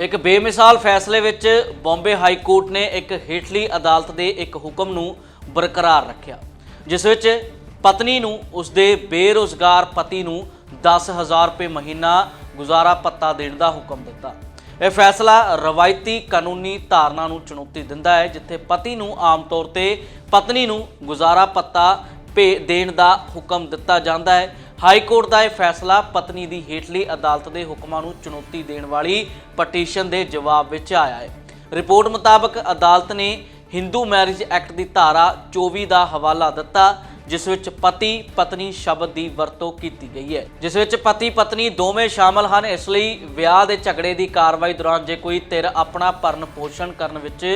ਇੱਕ ਬੇਮਿਸਾਲ ਫੈਸਲੇ ਵਿੱਚ ਬੰਬੇ ਹਾਈ ਕੋਰਟ ਨੇ ਇੱਕ ਹੇਠਲੀ ਅਦਾਲਤ ਦੇ ਇੱਕ ਹੁਕਮ ਨੂੰ ਬਰਕਰਾਰ ਰੱਖਿਆ, ਜਿਸ ਵਿੱਚ ਪਤਨੀ ਨੂੰ, ਉਸਦੇ ਬੇਰੋਜ਼ਗਾਰ ਪਤੀ ਨੂੰ 10000 ਰੁਪਏ ਮਹੀਨਾ ਗੁਜ਼ਾਰਾ ਭੱਤਾ ਦੇਣ ਦਾ ਹੁਕਮ ਦਿੱਤਾ। ਇਹ ਫੈਸਲਾ ਰਵਾਇਤੀ ਕਾਨੂੰਨੀ ਧਾਰਨਾ ਨੂੰ ਚੁਣੌਤੀ ਦਿੰਦਾ ਹੈ, ਜਿੱਥੇ ਪਤੀ ਨੂੰ ਆਮ ਤੌਰ ਤੇ ਪਤਨੀ ਨੂੰ ਗੁਜ਼ਾਰਾ ਭੱਤਾ ਭੇ, ਦੇਣ ਦਾ ਹੁਕਮ ਦਿੱਤਾ ਜਾਂਦਾ ਹੈ। ਹਾਈ ਕੋਰਟ ਦਾ ਇਹ ਫੈਸਲਾ ਪਤਨੀ ਦੀ ਹੇਠਲੀ ਅਦਾਲਤ ਦੇ ਹੁਕਮਾਂ ਨੂੰ ਚੁਣੌਤੀ ਦੇਣ ਵਾਲੀ ਪਟੀਸ਼ਨ ਦੇ ਜਵਾਬ ਵਿੱਚ ਆਇਆ ਹੈ। ਰਿਪੋਰਟ ਮੁਤਾਬਕ ਅਦਾਲਤ ਨੇ ਹਿੰਦੂ ਮੈਰਿਜ ਐਕਟ ਦੀ ਧਾਰਾ 24 ਦਾ ਹਵਾਲਾ ਦਿੱਤਾ, ਜਿਸ ਵਿੱਚ ਪਤੀ ਪਤਨੀ ਸ਼ਬਦ ਦੀ ਵਰਤੋਂ ਕੀਤੀ ਗਈ ਹੈ। ਜਿਸ ਵਿੱਚ ਪਤੀ ਪਤਨੀ ਦੋਵੇਂ ਸ਼ਾਮਲ ਹਨ, ਇਸ ਲਈ ਵਿਆਹ ਦੇ ਝਗੜੇ ਦੀ ਕਾਰਵਾਈ ਦੌਰਾਨ ਜੇ ਕੋਈ ਧਿਰ ਆਪਣਾ ਭਰਨ ਪੋਸ਼ਣ ਕਰਨ ਵਿੱਚ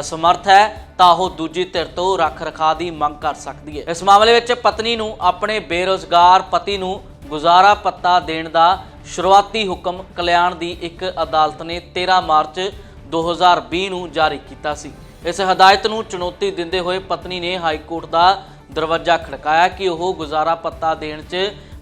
ਅਸਮਰਥ ਹੈ, ਤਾਂ ਉਹ ਦੂਜੀ ਧਿਰ ਤੋਂ ਰੱਖ ਰਖਾ ਦੀ ਮੰਗ ਕਰ ਸਕਦੀ ਹੈ। ਇਸ ਮਾਮਲੇ ਵਿੱਚ ਪਤਨੀ ਨੂੰ ਆਪਣੇ ਬੇਰੋਜ਼ਗਾਰ ਪਤੀ ਨੂੰ ਗੁਜ਼ਾਰਾ ਪੱਤਾ ਦੇਣ ਦਾ ਸ਼ੁਰੂਆਤੀ ਹੁਕਮ ਕਲਿਆਣ ਦੀ ਇੱਕ ਅਦਾਲਤ ਨੇ 13 ਮਾਰਚ 2020 ਨੂੰ ਜਾਰੀ ਕੀਤਾ ਸੀ। ਇਸ ਹਦਾਇਤ ਨੂੰ ਚੁਣੌਤੀ ਦਿੰਦੇ ਹੋਏ ਪਤਨੀ ਨੇ ਹਾਈ ਕੋਰਟ ਦਾ ਦਰਵਾਜ਼ਾ ਖੜਕਾਇਆ ਕਿ ਉਹ ਗੁਜ਼ਾਰਾ ਪੱਤਾ ਦੇਣ 'ਚ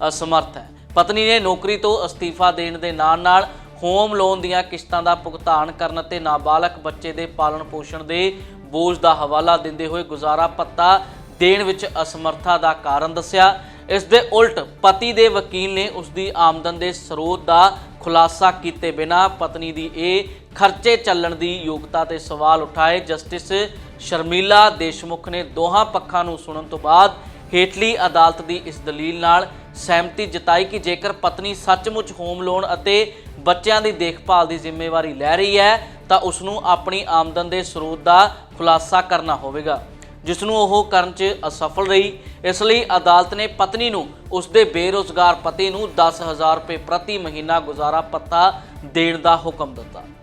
ਅਸਮਰਥ ਹੈ। ਪਤਨੀ ਨੇ ਨੌਕਰੀ ਤੋਂ ਅਸਤੀਫਾ ਦੇਣ ਦੇ ਨਾਲ-ਨਾਲ ਹੋਮ ਲੋਨ ਦੀਆਂ ਕਿਸ਼ਤਾਂ ਦਾ ਭੁਗਤਾਨ ਕਰਨ ਅਤੇ ਨਾਬਾਲਗ ਬੱਚੇ ਦੇ ਪਾਲਣ ਪੋਸ਼ਣ ਦੇ ਬੋਝ ਦਾ ਹਵਾਲਾ ਦਿੰਦੇ ਹੋਏ ਗੁਜ਼ਾਰਾ ਪੱਤਾ ਦੇਣ ਵਿੱਚ ਅਸਮਰਥਾ ਦਾ ਕਾਰਨ ਦੱਸਿਆ। ਇਸ ਦੇ ਉਲਟ ਪਤੀ ਦੇ ਵਕੀਲ ਨੇ ਉਸ ਦੀ ਆਮਦਨ ਦੇ ਸਰੋਤ ਦਾ ਖੁਲਾਸਾ ਕੀਤੇ ਬਿਨਾ ਪਤਨੀ ਦੀ ਇਹ ਖਰਚੇ ਚੱਲਣ ਦੀ ਯੋਗਤਾ ਤੇ ਸਵਾਲ ਉਠਾਏ। ਜਸਟਿਸ ਸ਼ਰਮੀਲਾ ਦੇਸ਼ਮੁਖ ਨੇ ਦੋਹਾਂ ਪੱਖਾਂ ਨੂੰ ਸੁਣਨ ਤੋਂ ਬਾਅਦ ਹੇਠਲੀ ਅਦਾਲਤ ਦੀ ਇਸ ਦਲੀਲ ਨਾਲ ਸਹਿਮਤੀ ਜਤਾਈ ਕਿ ਜੇਕਰ ਪਤਨੀ ਸੱਚਮੁੱਚ ਹੋਮ ਲੋਨ ਅਤੇ ਬੱਚਿਆਂ ਦੀ ਦੇਖਭਾਲ ਦੀ ਜ਼ਿੰਮੇਵਾਰੀ ਲੈ ਰਹੀ ਹੈ, ਤਾਂ ਉਸ ਨੂੰ ਆਪਣੀ ਆਮਦਨ ਦੇ ਸਰੋਤ ਦਾ ਖੁਲਾਸਾ ਕਰਨਾ ਹੋਵੇਗਾ ਜਿਸ ਨੂੰ ਉਹ ਕਰਨ 'ਚ ਅਸਫਲ ਰਹੀ। ਇਸ ਲਈ ਅਦਾਲਤ ਨੇ ਪਤਨੀ ਨੂੰ ਉਸ ਦੇ ਬੇਰੋਜ਼ਗਾਰ ਪਤੀ ਨੂੰ 10000 ਰੁਪਏ ਪ੍ਰਤੀ ਮਹੀਨਾ ਗੁਜ਼ਾਰਾ ਪੱਤਾ ਦੇਣ ਦਾ ਹੁਕਮ ਦਿੱਤਾ।